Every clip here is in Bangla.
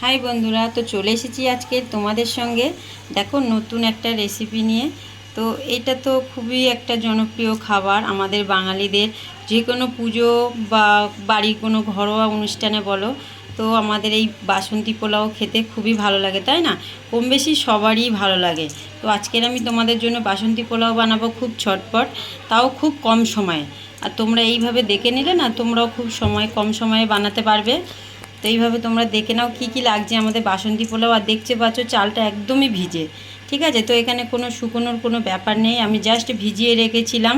হাই বন্ধুরা, তো চলে এসেছি আজকে তোমাদের সঙ্গে। দেখো, নতুন একটা রেসিপি নিয়ে। তো এটা তো খুবই একটা জনপ্রিয় খাবার আমাদের বাঙালিদের। যে কোনো পুজো বা বাড়ির কোনো ঘরোয়া অনুষ্ঠানে বলো, তো আমাদের এই বাসন্তী পোলাও খেতে খুবই ভালো লাগে, তাই না? কম বেশি সবারই ভালো লাগে। তো আজকের আমি তোমাদের জন্য বাসন্তী পোলাও বানাবো খুব ছটপট, তাও খুব কম সময়ে। আর তোমরা এইভাবে দেখে নিলে না, তোমরাও খুব সময়, কম সময়ে বানাতে পারবে। এইভাবে তোমরা দেখে নাও কী কী লাগছে আমাদের বাসন্তী পোলাও। আর দেখতে পাচ্ছ চালটা একদমই ভিজে, ঠিক আছে? তো এখানে কোনো শুকোনোর কোনো ব্যাপার নেই। আমি জাস্ট ভিজিয়ে রেখেছিলাম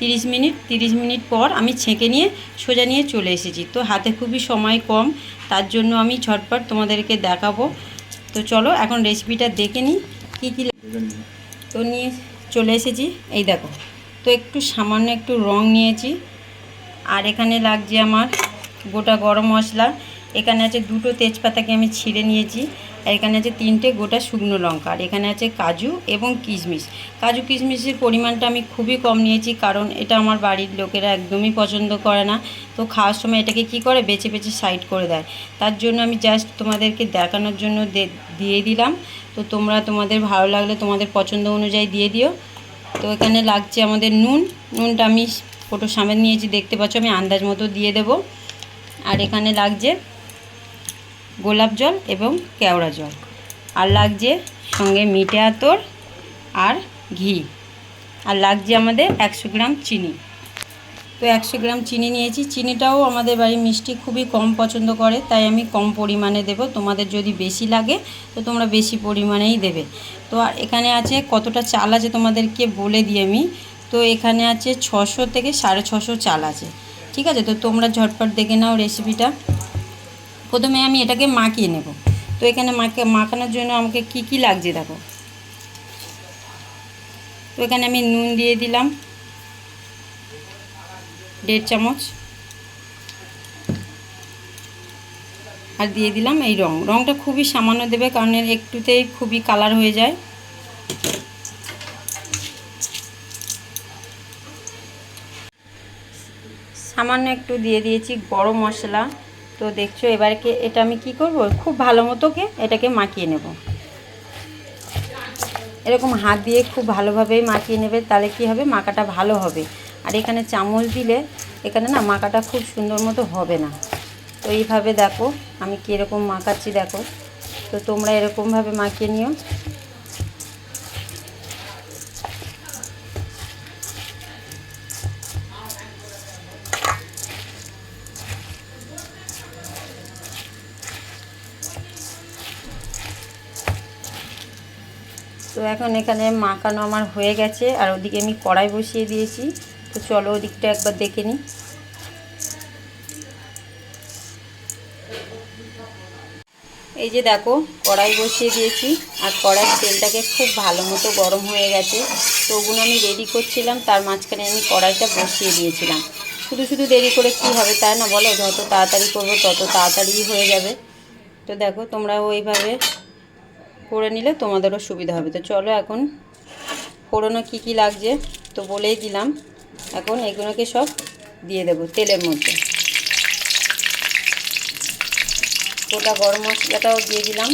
তিরিশ মিনিট। তিরিশ মিনিট পর আমি ছেঁকে নিয়ে সোজা নিয়ে চলে এসেছি। তো হাতে খুবই সময় কম, তার জন্য আমি ঝটপট তোমাদেরকে দেখাবো। তো চলো এখন রেসিপিটা দেখে নিই, কী কী তো নিয়ে চলে এসেছি। এই দেখো, তো একটু সামান্য একটু রং নিয়েছি। আর এখানে লাগছে আমার গোটা গরম মশলা। এখানে আছে দুটো তেজপাতাকে আমি ছিঁড়ে নিয়েছি, আর এখানে আছে তিনটে গোটা শুকনো লঙ্কা, আর এখানে আছে কাজু এবং কিশমিশ। কাজু কিশমিশের পরিমাণটা আমি খুবই কম নিয়েছি, কারণ এটা আমার বাড়ির লোকেরা একদমই পছন্দ করে না। তো খাওয়ার সময় এটাকে কি করে? বেছে বেছে সাইড করে দেয়। তার জন্য আমি জাস্ট তোমাদেরকে দেখানোর জন্য দিয়ে দিলাম। তো তোমরা তোমাদের ভালো লাগলে তোমাদের পছন্দ অনুযায়ী দিয়ে দিও। তো এখানে লাগছে আমাদের নুন। নুনটা আমি ফটো সামনে নিয়েছি, দেখতে পাচ্ছ, আমি আন্দাজ মতো দিয়ে দেব। আর এখানে লাগছে গোলাপ জল এবং কেওড়া জল। আর লাগছে সঙ্গে মিঠে আতর আর ঘি। আর লাগছে আমাদের একশো গ্রাম চিনি। তো একশো গ্রাম চিনি নিয়েছি। চিনিটাও আমাদের বাড়ির মিষ্টি খুবই কম পছন্দ করে, তাই আমি কম পরিমাণে দেব। তোমাদের যদি বেশি লাগে, তো তোমরা বেশি পরিমাণেই দেবে। তো আর এখানে আছে কতটা চাল আছে তোমাদেরকে বলে দিই আমি। তো এখানে আছে ছশো থেকে সাড়ে ছশো চাল আছে। ঠিক আছে? তো তোমরা ঝটপট দেখে নাও রেসিপিটা প্রথমে আমি এটাকে মাখিয়ে নেব। তো এখানে মাখা, মাখানোর জন্য আমাকে কি কি লাগছে দেখো। তো এখানে আমি নুন দিয়ে দিলাম। দেড় চামচ। আর দিয়ে দিলাম এই রং। রংটা খুবই সামান্য দেবে কারণ এর একটুতেই খুবই কালার হয়ে যায়। সামান্য একটু দিয়ে দিয়েছি গরম মশলা। তো দেখছ এবারকে এটা আমি কি করব? খুব ভালো মতোকে এটাকে মাখিয়ে নেব। এরকম হাত দিয়ে খুব ভালোভাবেই মাখিয়ে নেবে, তাহলে কি হবে? মাখাটা ভালো হবে। আর এখানে চামচ দিলে এখানে না মাখাটা খুব সুন্দর মতো হবে না। তো এইভাবে দেখো, আমি কীরকম মাখাচ্ছি দেখো। তো তোমরা এরকমভাবে মাখিয়ে নিও। তো এখন এখানে মাখানো আমার হয়ে গেছে, আর ওদিকে আমি কড়াই বসিয়ে দিয়েছি। তো চলো ওদিকটা একবার দেখে নিই। এই যে দেখো, কড়াই বসিয়ে দিয়েছি, আর কড়াইয়ের তেলটাকে খুব ভালো মতো গরম হয়ে গেছে। তো ওগুলো আমি রেডি করছিলাম, তার মাঝখানে আমি কড়াইটা বসিয়ে দিয়েছিলাম। শুধু শুধু দেরি করে কি হবে তাই না বলো, যত তাড়াতাড়ি করব তত তাড়াতাড়ি হয়ে যাবে। তো দেখো তোমরা ওইভাবে করে নিলে তোমাদেরও সুবিধা হবে। তো চলো এখন ফোড়নো কী কী লাগছে তো বলেই দিলাম। এখন এগুলোকে সব দিয়ে দেবো তেলের মধ্যে। গোটা গরম মশলাটাও দিয়ে দিলাম।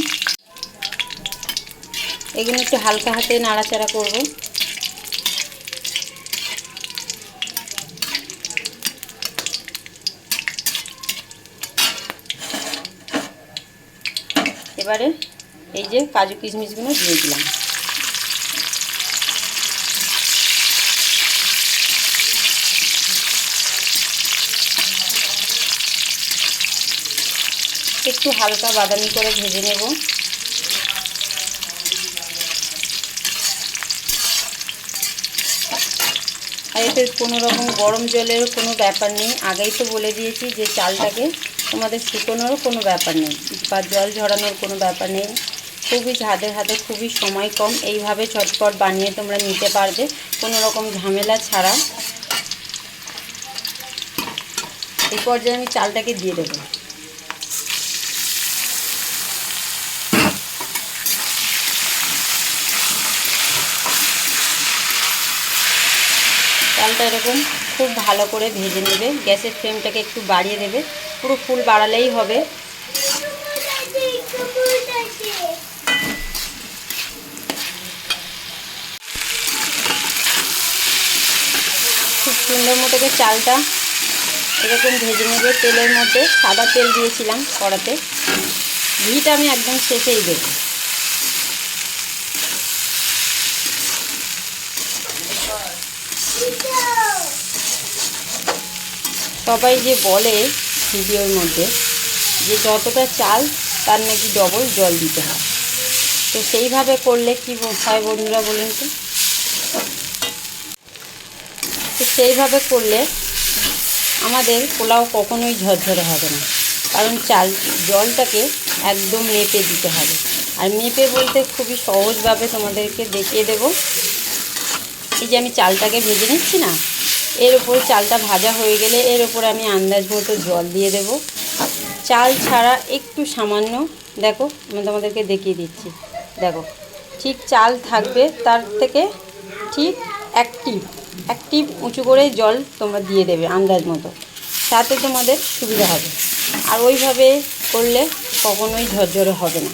এগুলো একটু হালকা হাতে নাড়াচাড়া করব। এবারে এই যে কাজু কিশমিশগুলো দিয়ে দিলাম। একটু হালকা বাদামি করে ভেজে নেব। আর এতে কোনো রকম গরম জলের কোনো ব্যাপার নেই। আগেই তো বলে দিয়েছি যে চালটাকে তোমাদের শুকোনোরও কোনো ব্যাপার নেই বা জল ঝরানোর কোনো ব্যাপার নেই। খুবই হাতে হাতে খুবই সময় কম। এইভাবে চটপট বানিয়ে তোমরা নিতে পারবে, কোনো রকম ঝামেলা ছাড়া। এই পর্যায়ে আমি চালটাকে দিয়ে দেবো। চালটা এরকম খুব ভালো করে ভেজে নেবে। গ্যাসের ফ্লেমটাকে একটু বাড়িয়ে দেবে। পুরো ফুল বাড়ালেই হবে। সুন্দর মতোকে চালটা, এরকম ভেজে নেবে তেলের মধ্যে সাদা তেল দিয়েছিলাম কড়াতে। ঘিটা আমি একদম শেষেই দেবো। সবাই যে বলে ভিডিওর মধ্যে যে যতটা চাল, তার নাকি ডবল জল দিতে হয়। তো সেইভাবে করলে কি হয় বন্ধুরা বলুন তো? সেইভাবে করলে আমাদের পোলাও কখনোই ঝরঝরে হবে না। কারণ চাল, জলটাকে একদম মেপে দিতে হবে। আর মেপে বলতে খুবই সহজভাবে তোমাদেরকে দেখিয়ে দেব। এই যে আমি চালটাকে ভেজে নিচ্ছি না, এর ওপর চালটা ভাজা হয়ে গেলে এর ওপর আমি আন্দাজ মতো জল দিয়ে দেব। চাল ছাড়া একটু সামান্য, দেখো আমি তোমাদেরকে দেখিয়ে দিচ্ছি। দেখো, ঠিক চাল থাকবে তার থেকে ঠিক এক টিপ উঁচু করে জল তোমরা দিয়ে দেবে আন্দাজ মতো। তাতে তোমাদের সুবিধা হবে। আর ওইভাবে করলে কখনোই ঝরঝরে হবে না।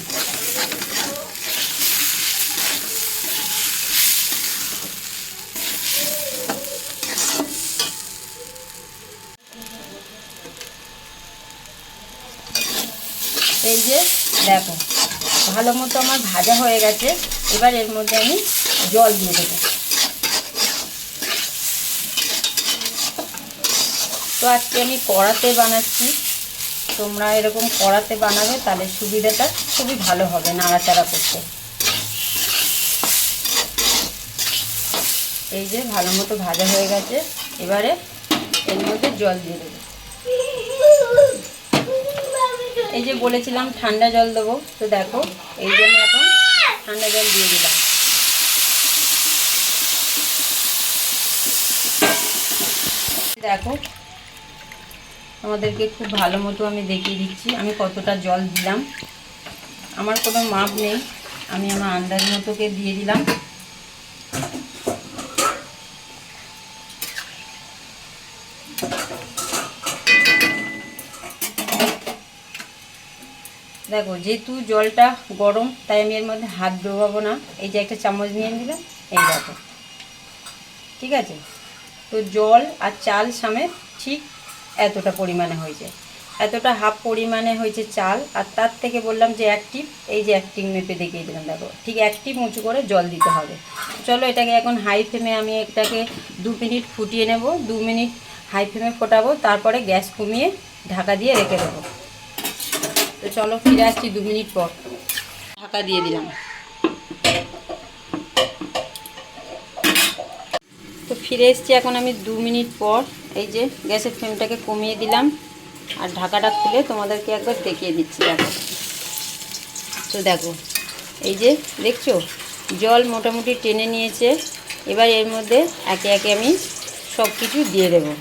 এই যে দেখো, ভালো মতো আমার ভাজা হয়ে গেছে। এবার এর মধ্যে আমি জল দিয়ে দেবো। তো আজকে আমি কড়াতে বানাচ্ছি। তোমরা এরকম কড়াতে বানাবে, তাহলে সুবিধাটা খুবই ভালো হবে নাড়াচাড়া করতে। এই যে ভালো মতো ভাজা হয়ে গেছে। এবারে এর মধ্যে জল দিয়ে দেবো। এই যে বলেছিলাম ঠান্ডা জল দেবো, তো দেখো, এই জন্য এখন ঠান্ডা জল দিয়ে দিলাম। দেখো আমাদেরকে খুব ভালো মতো আমি দেখিয়ে দিচ্ছি। আমি কতটা জল দিলাম। আমার কোনো মাপ নেই। আমি আমার আন্দাজ মতোকে দিয়ে দিলাম। দেখো, যেহেতু জলটা গরম, তাই আমি এর মধ্যে হাত ডোবাবো না। এই যে একটা চামচ নিয়ে নিলাম, এই দেখো। ঠিক আছে? তো জল আর চাল সামেত ঠিক এতটা পরিমাণে হয়েছে। এতটা হাফ পরিমাণে হয়েছে চাল, আর তার থেকে বললাম যে টিপ এই যে টিপ মেপে দেখিয়ে দিলাম, দেখো, ঠিক টিপ উঁচু করে জল দিতে হবে। চলো এটাকে এখন হাই ফ্লেমে আমি এটাকে দু মিনিট ফুটিয়ে নেব, দু মিনিট হাই ফ্লেমে ফোটাবো, তারপরে গ্যাস কমিয়ে ঢাকা দিয়ে রেখে দেবো। তো চলো ফিরে আসছি দু মিনিট পর। ঢাকা দিয়ে দিলাম। তো ফিরে এসছি এখন আমি দু মিনিট পর। এই যে গ্যাসের ফ্লেমটাকে কমিয়ে দিলাম আর ঢাকাটা খুলে তোমাদেরকে একবার দেখিয়ে দিচ্ছি, দেখো। তো দেখো, এই যে দেখছ, জল মোটামুটি টেনে নিয়েছে। এবার এর মধ্যে একে একে আমি সব কিছু দিয়ে দেবো।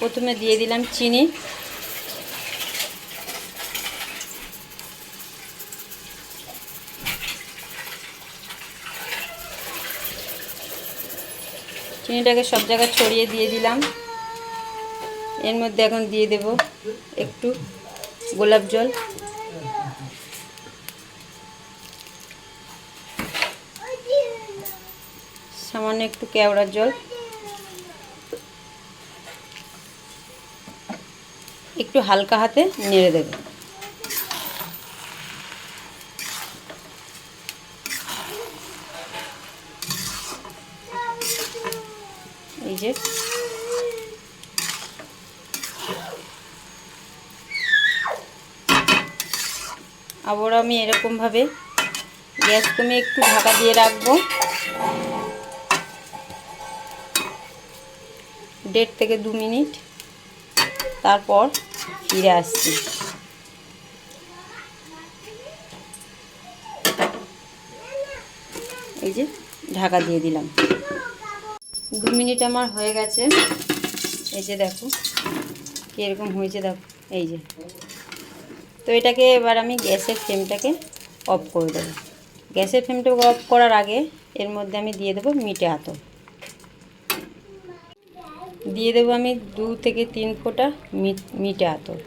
প্রথমে দিয়ে দিলাম চিনি। চিনিটাকে সব জায়গায় ছড়িয়ে দিয়ে দিলাম। এর মধ্যে এখন দিয়ে দেব একটু গোলাপ জল। সামান্য একটু কেওড়ার জল। একটু হালকা হাতে নেড়ে দেবে। যে আবার আমি এরকমভাবে গ্যাস কমে একটু ঢাকা দিয়ে রাখব। দেড় থেকে দু মিনিট। তারপর ফিরে আসছি। এই যে ঢাকা দিয়ে দিলাম। দু মিনিট আমার হয়ে গেছে। এই যে দেখো, কীরকম হয়েছে দেখো, এই যে। তো এটাকে এবার আমি গ্যাসের ফ্লেমটাকে অফ করে দেবো। গ্যাসের ফ্লেমটা অফ করার আগে এর মধ্যে আমি দিয়ে দেবো মিটে আতর। দিয়ে দেবো আমি দু থেকে তিন ফোঁটা মিটে আতর।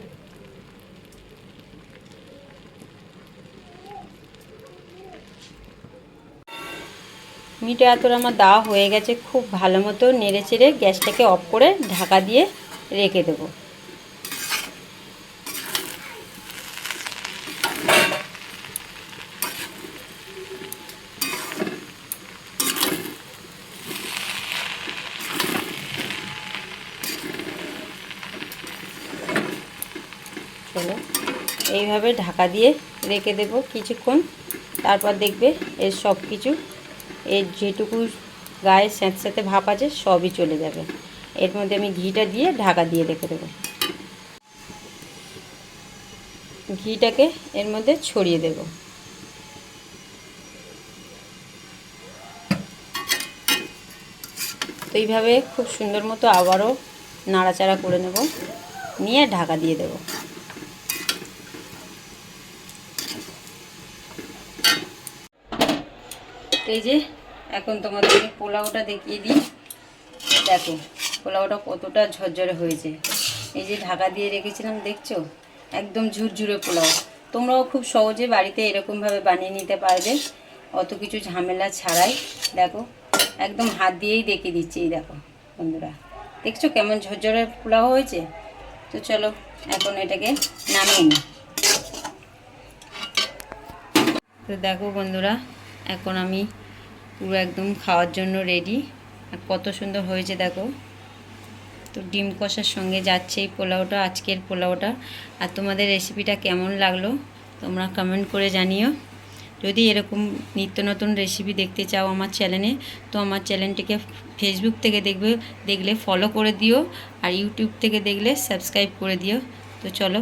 মিঠে আতর আমার দেওয়া হয়ে গেছে খুব ভালো মতো নেড়ে চেড়ে গ্যাসটাকে অফ করে ঢাকা দিয়ে রেখে দেবো। চলো, এইভাবে ঢাকা দিয়ে রেখে দেবো কিছুক্ষণ, তারপর দেখবে এর সব কিছু এর যেটুকু গায়ে স্যাঁতস্যাঁতে ভাপ আছে, সবই চলে যাবে। এর মধ্যে আমি ঘিটা দিয়ে ঢাকা দিয়ে রেখে দেবো। ঘিটাকে এর মধ্যে ছড়িয়ে দেব। তো এইভাবে খুব সুন্দর মতো আবারও নাড়াচাড়া করে নেব, নিয়ে ঢাকা দিয়ে দেবো। এই যে, এখন তোমাদের পোলাওটা দেখিয়ে দিই। দেখো, পোলাওটা কতটা ঝরঝরে হয়েছে। এই যে ঢাকা দিয়ে রেখেছিলাম, দেখছ? একদম ঝুরঝুরে পোলাও। তোমরাও খুব সহজে বাড়িতে এরকমভাবে বানিয়ে নিতে পারবে। অত কিছু ঝামেলা ছাড়াই। দেখো, একদম হাত দিয়েই দেখিয়ে দিচ্ছি, এই দেখো, বন্ধুরা। দেখছ কেমন ঝরঝরে পোলাও হয়েছে? তো চলো, এখন এটাকে নামিয়ে নিই। তো দেখো, বন্ধুরা এখন আমি পুরো একদম খাওয়ার জন্য রেডি আর কত সুন্দর হয়েছে দেখো। তো ডিম কষার সঙ্গে যাচ্ছে এই পোলাওটা, আজকের পোলাওটা। আর তোমাদের রেসিপিটা কেমন লাগল, তোমরা কমেন্ট করে জানিও। যদি এরকম নিত্য নতুন রেসিপি দেখতে চাও আমার চ্যানেলে তো আমার চ্যানেলটিকে ফেসবুক থেকে দেখবে, দেখলে ফলো করে দিও। আর ইউটিউব থেকে দেখলে সাবস্ক্রাইব করে দিও। তো চলো।